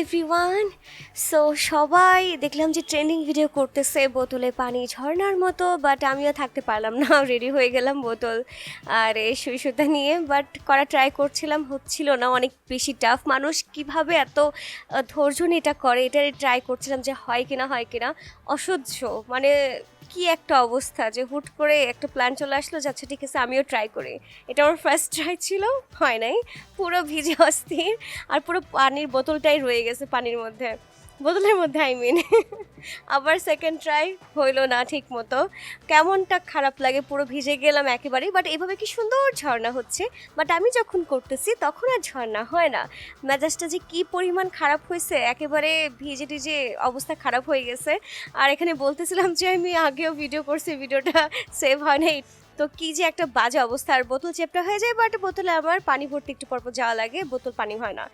Everyone so সবাই দেখলাম যে ট্রেন্ডিং ভিডিও করতেছে, বোতলে পানি ঝর্ণার মতো বাট আমিও থাকতে পারলাম না রেডি হয়ে গেলাম বোতল আর এই সুই সুতা নিয়ে বাট করা ট্রাই করছিলাম, হচ্ছিল না, অনেক বেশি টাফ মানুষ কীভাবে এত ধৈর্য এটা করে এটা ট্রাই করছিলাম যে হয় কিনা হয় কিনা। অসহ্য মানে কি একটা অবস্থা যে হুট করে একটা প্ল্যান চলে আসলো যাচ্ছে ঠিক আছে, আমিও ট্রাই করি। এটা আমার ফার্স্ট ট্রাই ছিল, হয় নাই। পুরো ভিজে অস্থির, আর পুরো পানির বোতলটাই রয়ে গেছে পানির মধ্যে। বোতলের মধ্যে আই মিন আবার সেকেন্ড ট্রাই হইল না ঠিক মতো কেমনটা খারাপ লাগে, পুরো ভিজে গেলাম একেবারেই বাট এভাবে কি সুন্দর ঝর্ণা হচ্ছে? বাট আমি যখন করতেছি, তখন আর ঝর্ণা হয় না। মেজাজটা যে কি পরিমাণ খারাপ হয়েছে, একেবারে ভিজে টিজে অবস্থা খারাপ হয়ে গেছে। আর এখানে বলতেছিলাম যে, আমি আগেও ভিডিও করছি, ভিডিওটা সেভ হয় নাই। তো কি যে একটা বাজে অবস্থা, আর বোতল চেপটা হয়ে যায় বাট বোতলে আমার পানি ভর্তি একটু পরপর যাওয়া লাগে, বোতল পানি হয় না।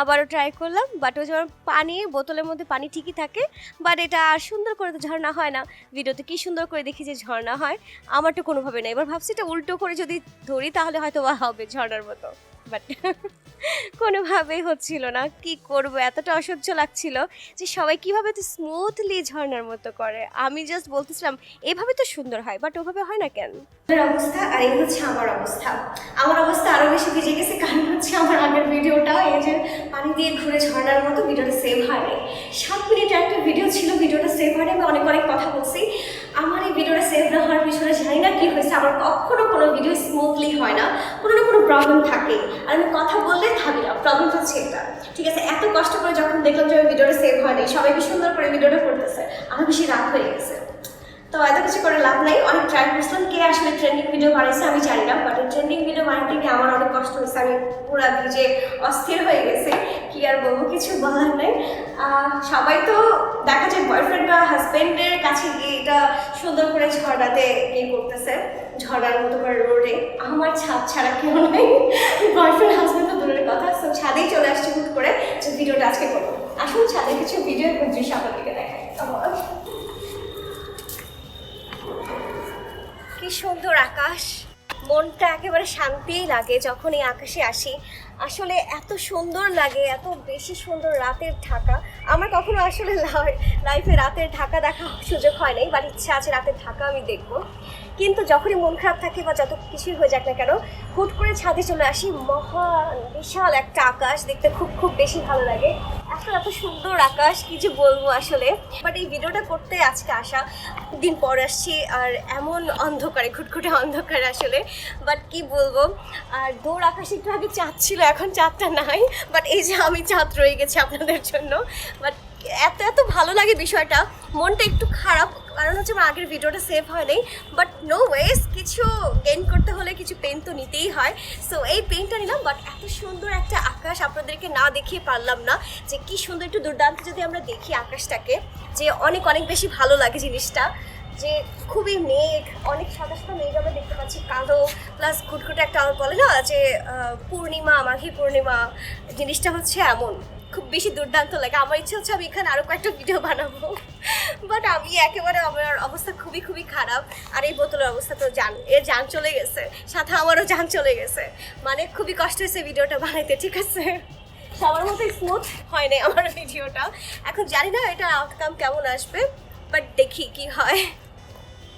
আবারও ট্রাই করলাম বাট ওই যেমন পানি, বোতলের মধ্যে পানি ঠিকই থাকে বাট এটা আর সুন্দর করে তো ঝর্ণা হয় না। ভিডিওতে কী সুন্দর করে দেখি যে ঝর্ণা হয় আমার তো কোনোভাবে না। এবার ভাবছি এটা উল্টো করে যদি ধরি তাহলে হয়তো হবে ঝর্ণার মতো বাট কোনোভাবেই হচ্ছিল না। কি করব? এতটা অসহ্য লাগছিল যে সবাই কীভাবে এত স্মুথলি ঝর্ণার মতো করে। আমি জাস্ট বলতেছিলাম, এভাবে তো সুন্দর হয় বাট ওভাবে হয় না কেন? অবস্থা আর এই হচ্ছে আমার অবস্থা। আমার অবস্থা আরও বেশি ভিজে গেছে কারণ হচ্ছে আমার আগের ভিডিওটা এই যে পানি দিয়ে ঘুরে ঝর্ণার মতো ভিডিওটা সেভ হয়নি। সাত মিনিট একটা ভিডিও ছিল, ভিডিওটা সেভ হয়নি, আমি অনেক অনেক কথা বলছি। আমার এই ভিডিওটা সেভ না হওয়ার পিছনে জানি না কি হয়েছে, আমার কখনো কোনো ভিডিও স্মুথলি হয় না। কোনো না প্রবলেম থাকে। আর আমি কথা বললে থাকি না প্রবলেম হচ্ছে এটা। ঠিক আছে, এত কষ্ট করে যখন দেখলাম যে আমার ভিডিওটা সেভ হয়নি, সবাই কি সুন্দর করে ভিডিওটা করতেছে, আমার বেশি রাগ হয়ে গেছে। তো এত কিছু করে লাভ নাই, অনেক ট্রাই করছিলাম, কে আসলে ট্রেন্ডিং ভিডিও বানাইছে আমি জানি না বাট ট্রেন্ডিং ভিডিও বানাতে গিয়ে আমার অনেক কষ্ট হয়েছে, আমি পুরো ভিজে অস্থির হয়ে গেছে, কি আর বলব, কিছু বলার নেই। সবাই তো দেখা যায় বয়ফ্রেন্ড বা হাজব্যান্ডের কাছে গিয়ে এটা সুন্দর করে ঝর্ণাতে ইয়ে করতেছে ঝর্ণার মতো করে রোডে আমার ছাদ ছাড়া কেউ নাই। বয়ফ্রেন্ড হাজব্যান্ড তো দূরের কথা। তো ছাদেই চলে আসছে হুট করে। যে ভিডিওটা আজকে করব। আসুন ছাদে কিছু ভিডিও দৃশ্য আপনাদেরকে দেখাই। কি সুন্দর আকাশ। মনটা একেবারে শান্তিই লাগে যখন এই আকাশে আসি। আসলে এত সুন্দর লাগে, এত বেশি সুন্দর রাতের ঢাকা। আমার কখনো আসলে লাইফে রাতের ঢাকা দেখা সুযোগ হয় নাই বাট ইচ্ছা আছে রাতের ঢাকা আমি দেখব। কিন্তু যখনই মন খারাপ থাকে বা যত কিছুই হয়ে যাক না কেন, হুট করে ছাদে চলে আসি, মহান, বিশাল একটা আকাশ, দেখতে খুব খুব বেশি ভালো লাগে। এত সুন্দর আকাশ, কি যে বলব আসলে। বাট এই ভিডিওটা করতে আজকে আসা, দিন পর আসছি, আর এমন অন্ধকারে খুটখুটে অন্ধকারে আসলে। বাট কি বলব, আর দৌড় আকাশে একটু আগে চাঁদ ছিল, এখন চাঁদটা নাই। বাট এই যে আমি চাঁদ রয়ে গেছি আপনাদের জন্য। বাট এত এত ভালো লাগে বিষয়টা। মনটা একটু খারাপ, কারণ হচ্ছে আমার আগের ভিডিওটা সেভ হয় বাট নো ওয়েস কিছু গেইন করতে হলে কিছু পেন তো নিতেই হয়। সো এই পেনটা নিলাম বাট এত সুন্দর একটা আকাশ আপনাদেরকে না দেখিয়ে পারলাম না যে কি সুন্দর একটু দুর্দান্ত যদি আমরা দেখি আকাশটাকে, যে অনেক অনেক বেশি ভালো লাগে জিনিসটা। যে খুবই মেঘ, অনেক সাদা সাদা মেঘ আমরা দেখতে পাচ্ছি, কালো প্লাস ঘুটঘুটে একটা বলে না যে পূর্ণিমা মাঘী পূর্ণিমা, জিনিসটা হচ্ছে এমন। খুব বেশি দুর্দান্ত লাগে। আমার ইচ্ছে হচ্ছে আমি এখানে আরও কয়েকটা ভিডিও বানাবো। বাট আমি একেবারে আমার অবস্থা খুবই খুবই খারাপ। আর এই বোতলের অবস্থা তো জান এর যান চলে গেছে। সাথে আমারও জান চলে গেছে। মানে খুবই কষ্ট হয়েছে ভিডিওটা বানাইতে, ঠিক আছে? সবার মতো স্মুথ হয়নি আমার ভিডিওটা এখন জানি না এটা আউটকাম কেমন আসবে বাট দেখি কি হয়।